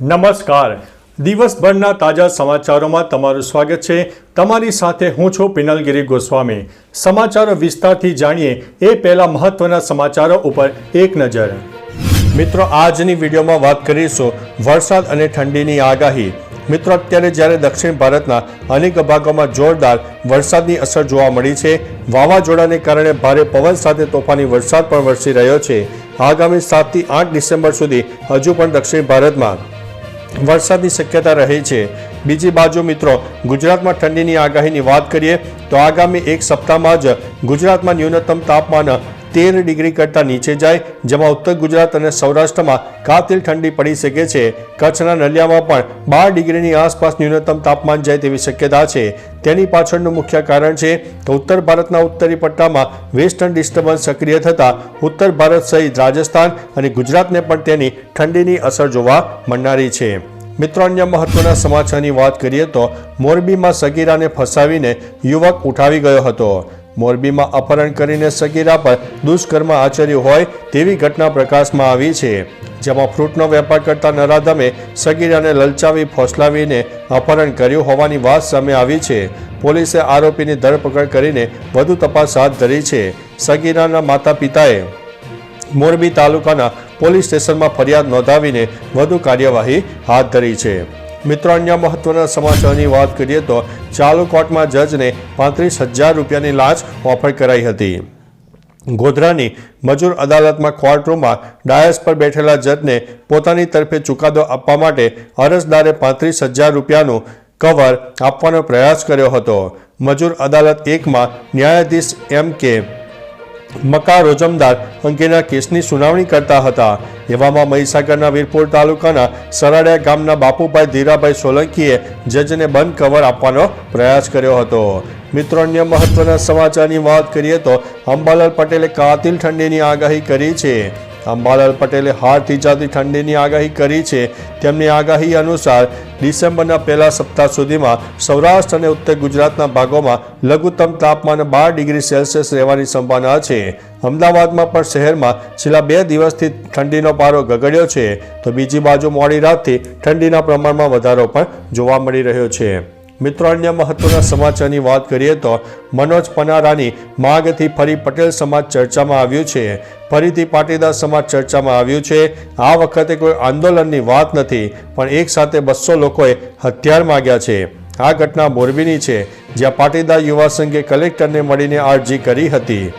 નમસ્કાર. દિવસભરના તાજા સમાચારોમાં તમારું સ્વાગત છે. તમારી સાથે હું છું પિનલગીરી ગોસ્વામી. સમાચારો વિસ્તારથી જાણીએ એ પહેલા મહત્વના સમાચારો ઉપર એક નજર. મિત્રો, આજની વિડીયોમાં વાત કરીશું વરસાદ અને ઠંડીની આગાહી. મિત્રો, અત્યારે જ્યારે દક્ષિણ ભારતના અનેક ભાગોમાં જોરદાર વરસાદની અસર જોવા મળી છે, વાવાઝોડાને કારણે ભારે પવન સાથે તોફાની વરસાદ પણ વરસી રહ્યો છે. આગામી સાતથી આઠ ડિસેમ્બર સુધી હજુ પણ દક્ષિણ ભારતમાં વરસાદની શક્યતા રહે છે. બીજી બાજુ મિત્રો, ગુજરાતમાં ઠંડીની આગાહીની વાત કરીએ તો આગામી એક સપ્તાહમાં જ ગુજરાતમાં ન્યૂનતમ તાપમાન તેર ડિગ્રી કરતાં નીચે જાય, જેમાં ઉત્તર ગુજરાત અને સૌરાષ્ટ્રમાં કાતિલ ઠંડી પડી શકે છે. કચ્છના નલિયામાં પણ બાર ડિગ્રીની આસપાસ ન્યૂનતમ તાપમાન જાય તેવી શક્યતા છે. તેની પાછળનું મુખ્ય કારણ છે તો ઉત્તર ભારતના ઉત્તરી પટ્ટામાં વેસ્ટર્ન ડિસ્ટર્બન્સ સક્રિય થતાં ઉત્તર ભારત સહિત રાજસ્થાન અને ગુજરાતને પણ તેની ઠંડીની અસર જોવા મળનારી છે. મિત્રો, અન્ય મહત્વના સમાચારની વાત કરીએ તો મોરબીમાં સગીરાને ફસાવીને યુવક ઉઠાવી ગયો હતો. મોરબીમાં અપહરણ કરીને સગીરા પર દુષ્કર્મ આચર્યું હોય તેવી ઘટના પ્રકાશમાં આવી છે. જેમાં ફ્રૂટનો વેપાર કરતા નરાધમે સગીરાને લલચાવી, ફોસલાવીને અપહરણ કર્યું હોવાની વાત સામે આવી છે. પોલીસે આરોપીની ધરપકડ કરીને વધુ તપાસ હાથ ધરી છે. સગીરાના માતા પિતાએ મોરબી તાલુકાના પોલીસ સ્ટેશનમાં ફરિયાદ નોંધાવીને વધુ કાર્યવાહી હાથ ધરી છે. મિત્રો અન્ય મહત્વના સમાચારની વાત કરીએ તો ચાલુ કોર્ટમાં જજને પાંત્રીસ હજાર રૂપિયાની લાંચ ઓફર કરાઈ હતી. ગોધરાની મજૂર અદાલતમાં કોર્ટરૂમમાં ડાયસ પર બેઠેલા જજને પોતાની તરફે ચુકાદો આપવા માટે અરજદારે પાંત્રીસ હજાર રૂપિયાનું કવર આપવાનો પ્રયાસ કર્યો હતો. મજૂર અદાલત એકમાં ન્યાયાધીશ એમ કે મકા રોજમદાર અંગેના કેસની સુનાવણી કરતા હતા. એવામાં મહીસાગરના વીરપુર તાલુકાના સરાડિયા ગામના બાપુભાઈ ધીરાભાઈ સોલંકીએ જજને બંધ કવર આપવાનો પ્રયાસ કર્યો હતો. મિત્રો, અન્ય મહત્વના સમાચારની વાત કરીએ તો અંબાલાલ પટેલે કાતિલ ઠંડીની આગાહી કરી છે. અંબાલાલ પટેલે હાર જાતી ઠંડીની આગાહી કરી છે. તેમની આગાહી અનુસાર ડિસેમ્બરના પહેલા સપ્તાહ સુધીમાં સૌરાષ્ટ્ર અને ઉત્તર ગુજરાતના ભાગોમાં લઘુત્તમ તાપમાન બાર ડિગ્રી સેલ્સિયસ રહેવાની સંભાવના છે. અમદાવાદમાં પણ શહેરમાં છેલ્લા બે દિવસથી ઠંડીનો પારો ગગડ્યો છે. તો બીજી બાજુ મોડી રાતથી ઠંડીના પ્રમાણમાં વધારો પણ જોવા મળી રહ્યો છે. મિત્રો, અન્ય મહત્વના સમાચારની વાત કરીએ તો મનોજ પનારાની માગથી ફરી પટેલ સમાજ ચર્ચામાં આવ્યું છે. ફરીથી પાટીદાર સમાજ ચર્ચામાં આવ્યું છે. આ વખતે કોઈ આંદોલનની વાત નથી, પણ એક સાથે બસો લોકોએ હથિયાર માગ્યા છે. આ ઘટના મોરબીની છે, જ્યાં પાટીદાર યુવા સંઘે કલેક્ટરને મળીને અરજી કરી હતી.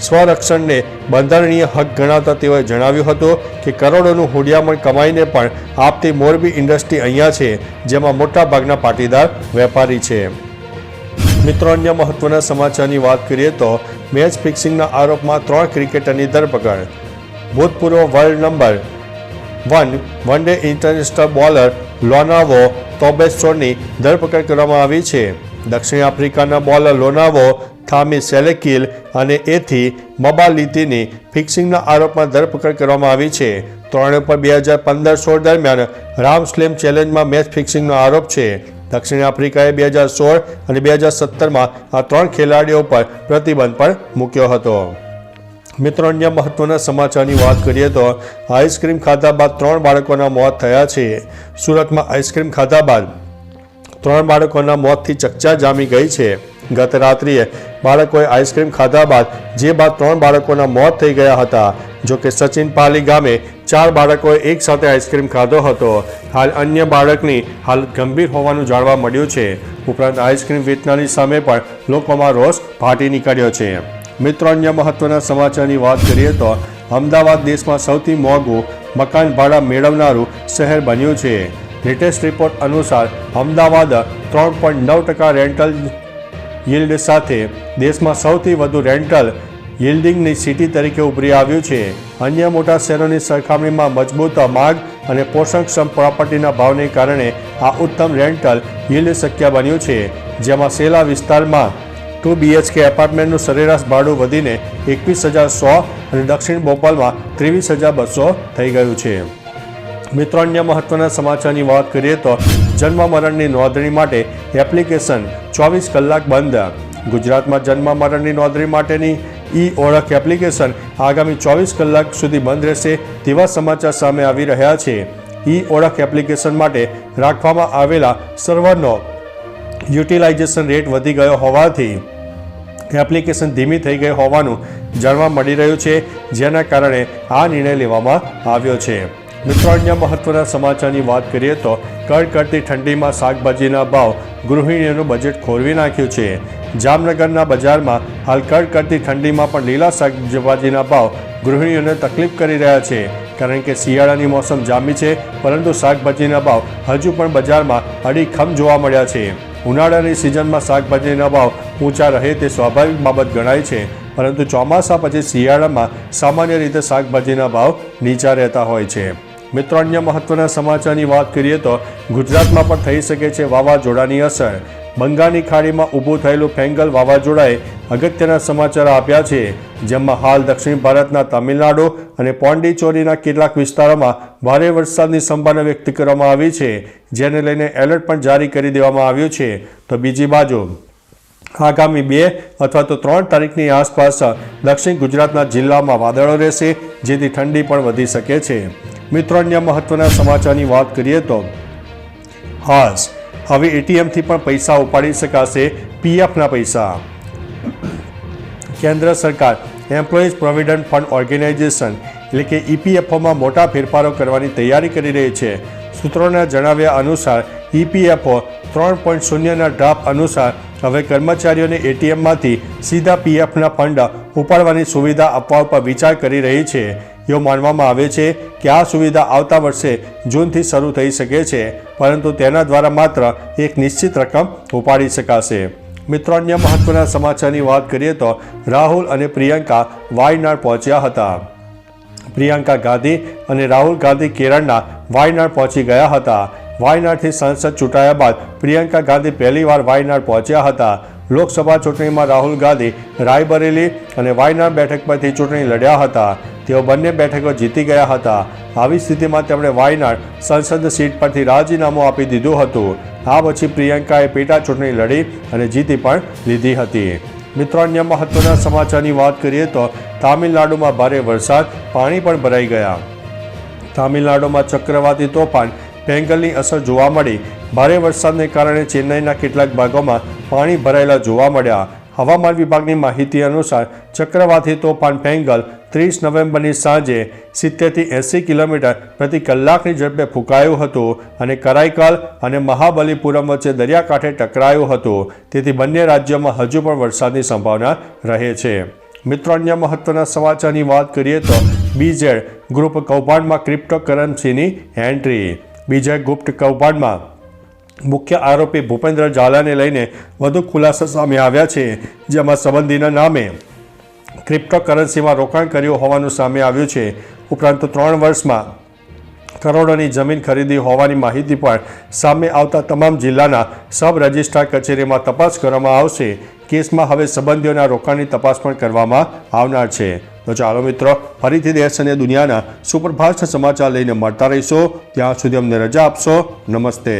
સ્વરક્ષણને બંધારણીય હક ગણાવતા તેઓએ જણાવ્યું હતું કે કરોડોનું હુડિયામણ કમાઈને પણ આપતી મોરબી ઇન્ડસ્ટ્રી અહીંયા છે, જેમાં મોટાભાગના પાટીદાર વેપારી છે. મિત્રો, અન્ય મહત્વના સમાચારની વાત કરીએ તો મેચ ફિક્સિંગના આરોપમાં ત્રણ ક્રિકેટરની ધરપકડ. ભૂતપૂર્વ world number one one day international bowler Lonwabo તોબેસ્ટોરની ધરપકડ કરવામાં આવી છે. દક્ષિણ આફ્રિકાના બોલર લોનાવો થામી સેલેકિલ અને એથી મબાલીતીની ફિક્સિંગના આરોપમાં ધરપકડ કરવામાં આવી છે. ત્રણે પર બે હજાર પંદર સોળ દરમિયાન રામ સ્લેમ ચેલેન્જમાં મેચ ફિક્સિંગનો આરોપ છે. દક્ષિણ આફ્રિકાએ બે હજાર સોળ અને બે હજાર સત્તરમાં આ ત્રણ ખેલાડીઓ પર પ્રતિબંધ પણ મૂક્યો હતો. મિત્રો, અન્ય મહત્વના સમાચારની વાત કરીએ તો આઈસ્ક્રીમ ખાધા બાદ ત્રણ બાળકોના મોત થયા છે. સુરતમાં આઈસ્ક્રીમ ખાધા બાદ ત્રણ બાળકોના મોતથી ચકચા જામી ગઈ છે. ગત રાત્રિએ બાળકોએ આઈસ્ક્રીમ ખાધા બાદ જે બાદ ત્રણ બાળકોના મોત થઈ ગયા હતા, જો કે સચિન પાલી ગામે ચાર બાળકોએ એક સાથે આઈસ્ક્રીમ ખાધો હતો. હાલ અન્ય બાળકની હાલત ગંભીર હોવાનું જાણવા મળ્યું છે. ઉપરાંત આઈસ્ક્રીમ વેચનારી સામે પણ લોકોમાં રોષ ફાટી નીકળ્યો છે. મિત્રો, અન્ય મહત્વના સમાચારની વાત કરીએ તો અમદાવાદ દેશમાં સૌથી મોંઘું મકાન ભાડા મેળવનારું શહેર બન્યું છે. લેટેસ્ટ રિપોર્ટ અનુસાર અમદાવાદ ત્રણ પોઈન્ટ નવ ટકા રેન્ટલ યીલ્ડ સાથે દેશમાં સૌથી વધુ રેન્ટલ યીલ્ડિંગની સિટી તરીકે ઉભરી આવ્યું છે. અન્ય મોટા શહેરોની સરખામણીમાં મજબૂત માગ અને પોષણક્ષમ પ્રોપર્ટીના ભાવને કારણે આ ઉત્તમ રેન્ટલ યીલ્ડ શક્ય બન્યું છે. જેમાં સેલા વિસ્તારમાં ટુ બીએચકે એપાર્ટમેન્ટનું સરેરાશ ભાડું વધીને એકવીસ હજાર સો અને દક્ષિણ ભોપાલમાં ત્રેવીસ હજાર બસો થઈ ગયું છે. મિત્રો અન્ય મહત્વના સમાચારની વાત કરીએ તો જન્મ મરણની નોંધણી માટે એપ્લિકેશન ચોવીસ કલાક બંધ. ગુજરાતમાં જન્મ મરણની નોંધણી માટેની ઈ ઓળખ એપ્લિકેશન આગામી ચોવીસ કલાક સુધી બંધ રહેશે તેવા સમાચાર સામે આવી રહ્યા છે. ઈ ઓળખ એપ્લિકેશન માટે રાખવામાં આવેલા સર્વરનો યુટિલાઇઝેશન રેટ વધી ગયો હોવાથી એપ્લિકેશન ધીમી થઈ ગઈ હોવાનું જાણવા મળી રહ્યું છે, જેના કારણે આ નિર્ણય લેવામાં આવ્યો છે. મિત્રો અન્ય મહત્વના સમાચારની વાત કરીએ તો કડકડતી ઠંડીમાં શાકભાજીના ભાવ ગૃહિણીઓનું બજેટ ખોરવી નાખ્યું છે. જામનગરના બજારમાં હાલ કડકડતી ઠંડીમાં પણ લીલા શાકભાજીના ભાવ ગૃહિણીઓને તકલીફ કરી રહ્યા છે. કારણ કે શિયાળાની મોસમ જામી છે, પરંતુ શાકભાજીના ભાવ હજુ પણ બજારમાં અડીખમ જોવા મળ્યા છે. ઉનાળાની સિઝનમાં શાકભાજીના ભાવ ઊંચા રહે તે સ્વાભાવિક બાબત ગણાય છે, પરંતુ ચોમાસા પછી શિયાળામાં સામાન્ય રીતે શાકભાજીના ભાવ નીચા રહેતા હોય છે. મિત્રો, અન્ય મહત્વના સમાચારની વાત કરીએ તો ગુજરાતમાં પણ થઈ શકે છે વાવાઝોડાની અસર. બંગાળની ખાડીમાં ઊભું થયેલું ફેંગલ વાવાઝોડાએ અગત્યના સમાચાર આપ્યા છે. જેમાં હાલ દક્ષિણ ભારતના તમિલનાડુ અને પોંડિચેરીના કેટલાક વિસ્તારોમાં ભારે વરસાદની સંભાવના વ્યક્ત કરવામાં આવી છે. જેને લઈને એલર્ટ પણ જારી કરી દેવામાં આવ્યું છે. તો બીજી બાજુ, આગામી બે અથવા તો ત્રણ તારીખની આસપાસ દક્ષિણ ગુજરાતના જિલ્લામાં વાદળો રહેશે, જેથી ઠંડી પણ વધી શકે છે. મિત્રો, અન્ય મહત્વના સમાચારની વાત કરીએ તો હાસ હવે એટીએમથી પણ પૈસા ઉપાડી શકાશે પીએફના પૈસા. કેન્દ્ર સરકાર એમ્પ્લોઈઝ પ્રોવિડન્ટ ફંડ ઓર્ગેનાઇઝેશન એટલે કે ઈપીએફઓમાં મોટા ફેરફારો કરવાની તૈયારી કરી રહી છે. સૂત્રોના જણાવ્યા અનુસાર, ઈપીએફઓ ત્રણ પોઈન્ટ શૂન્યના ડ્રાફ્ટ અનુસાર હવે કર્મચારીઓને એટીએમમાંથી સીધા પીએફના ફંડ ઉપાડવાની સુવિધા આપવા પર વિચાર કરી રહી છે. એવું માનવામાં આવે છે કે આ સુવિધા આવતા વર્ષે જૂનથી શરૂ થઈ શકે છે, પરંતુ તેના દ્વારા માત્ર એક નિશ્ચિત રકમ ઉપાડી શકાશે. મિત્રો, અન્ય મહત્વના સમાચારની વાત કરીએ તો રાહુલ અને પ્રિયંકા વાયનાડ પહોંચ્યા હતા. પ્રિયંકા ગાંધી અને રાહુલ ગાંધી કેરળના વાયનાડ પહોંચી ગયા હતા. વાયનાડથી સંસદ ચૂંટાયા બાદ પ્રિયંકા ગાંધી પહેલીવાર વાયનાડ પહોંચ્યા હતા. લોકસભા ચૂંટણીમાં રાહુલ ગાંધી, રાયબરેલી અને વાયનાડ બેઠક પરથી ચૂંટણી લડ્યા હતા. તેઓ બંને બેઠકો જીતી ગયા હતા. આવી સ્થિતિમાં તેમણે વાયનાડ સંસદ સીટ પરથી રાજીનામું આપી દીધું હતું. આ પછી પ્રિયંકાએ પેટા ચૂંટણી લડી અને જીતી પણ લીધી હતી. મિત્રો, અન્ય મહત્વના સમાચારની વાત કરીએ તો તામિલનાડુમાં ભારે વરસાદ, પાણી પણ ભરાઈ ગયા. તામિલનાડુમાં ચક્રવાતી તોફાન પેંગલની અસર જોવા મળી. ભારે વરસાદને કારણે ચેન્નાઈના કેટલાક ભાગોમાં પાણી ભરાયેલા જોવા મળ્યા. હવામાન વિભાગની માહિતી અનુસાર, ચક્રવાતી તોફાન પેંગલ ત્રીસ નવેમ્બરની સાંજે સિત્તેરથી એંસી કિલોમીટર પ્રતિ કલાકની ઝડપે ફૂંકાયું હતું અને કરાઈકલ અને મહાબલીપુરમ વચ્ચે દરિયાકાંઠે ટકરાયું હતું. તેથી બંને રાજ્યોમાં હજુ પણ વરસાદની સંભાવના રહે છે. મિત્રો, અન્ય મહત્વના સમાચારની વાત કરીએ તો બીજેડ ગ્રુપ કૌભાંડમાં ક્રિપ્ટોકરન્સીની એન્ટ્રી. બીજેડ ગુપ્ત કૌભાંડમાં મુખ્ય આરોપી ભૂપેન્દ્ર ઝાલાને લઈને વધુ ખુલાસા સામે આવ્યા છે, જેમાં સંબંધીના નામે ક્રિપ્ટોકરન્સીમાં રોકાણ કર્યું હોવાનું સામે આવ્યું છે. ઉપરાંત ત્રણ વર્ષમાં કરોડોની જમીન ખરીદી હોવાની માહિતી પણ સામે આવતા તમામ જિલ્લાના સબ રજિસ્ટ્રાર કચેરીમાં તપાસ કરવામાં આવશે. કેસમાં હવે સંબંધીઓના રોકાણની તપાસ પણ કરવામાં આવનાર છે. તો ચાલો મિત્રો, ફરીથી દેશ અને દુનિયાના સુપરફાસ્ટ સમાચાર લઈને મળતા રહીશો. ત્યાં સુધી અમને રજા આપશો. નમસ્તે.